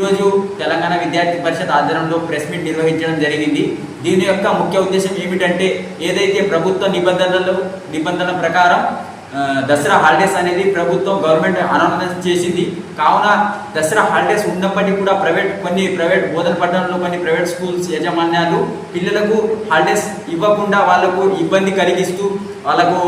ఈరోజు తెలంగాణ విద్యార్థి పరిషత్ ఆధ్వర్యంలో ప్రెస్ మీట్ నిర్వహించడం జరిగింది. దీని యొక్క ముఖ్య ఉద్దేశం ఏమిటంటే ఏదైతే ప్రభుత్వ నిబంధనలు నిబంధనల ప్రకారం దసరా హాలిడేస్ అనేది ప్రభుత్వం గవర్నమెంట్ అనౌన్స్ చేసింది. కావున దసరా హాలిడేస్ ఉన్నప్పటికీ కూడా ప్రైవేట్ కొన్ని ప్రైవేట్ బోధన పట్టణంలో కొన్ని ప్రైవేట్ స్కూల్స్ యాజమాన్యాలు పిల్లలకు హాలిడేస్ ఇవ్వకుండా వాళ్ళకు ఇబ్బంది కలిగిస్తూ వాళ్ళకు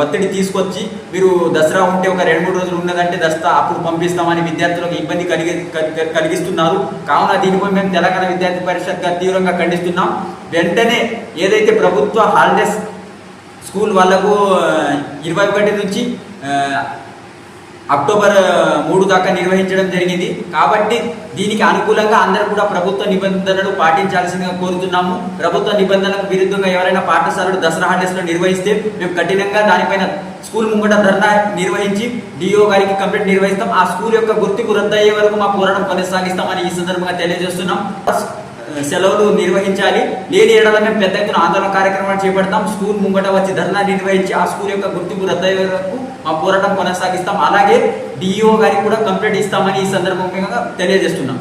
ఒత్తిడి తీసుకొచ్చి మీరు దసరా ఉంటే ఒక రెండు మూడు రోజులు ఉన్నదంటే దసరా అప్పుడు పంపిస్తామని విద్యార్థులకు ఇబ్బంది కలిగి కలి- కలిగిస్తున్నారు. కావున దీనిపై మేము తెలంగాణ విద్యార్థి పరిషత్గా తీవ్రంగా ఖండిస్తున్నాం. వెంటనే ఏదైతే ప్రభుత్వ హాలిడేస్ స్కూల్ వాళ్ళకు ఇరవై ఒకటి నుంచి అక్టోబర్ మూడు దాకా నిర్వహించడం జరిగింది. కాబట్టి దీనికి అనుకూలంగా అందరూ కూడా ప్రభుత్వ నిబంధనలు పాటించాల్సిందిగా కోరుతున్నాము. ప్రభుత్వ నిబంధనలకు విరుద్ధంగా ఎవరైనా పాఠశాలలు దసరా హాలిడేస్లో నిర్వహిస్తే మేము కఠినంగా దానిపైన స్కూల్ ముంగట ధర్నా నిర్వహించి డిఓ గారికి కంప్లైంట్ నిర్వహిస్తాం. ఆ స్కూల్ యొక్క గుర్తింపు రద్దయ్యే వరకు మా పోరాటం కొనసాగిస్తామని ఈ సందర్భంగా తెలియజేస్తున్నాం. సెలవులు నిర్వహించాలి. లేని ఏడాది మేము పెద్ద ఎత్తున ఆందోళన కార్యక్రమాలు చేపడతాం. స్కూల్ ముంగట వచ్చి ధర్నా నిర్వహించి ఆ స్కూల్ యొక్క గుర్తింపు రద్దయ్యే వరకు మా పోరాటం కొనసాగిస్తాం. అలాగే డిఈఓ గారికి కూడా కంప్లైంట్ ఇస్తామని ఈ సందర్భంగా తెలియజేస్తున్నాం.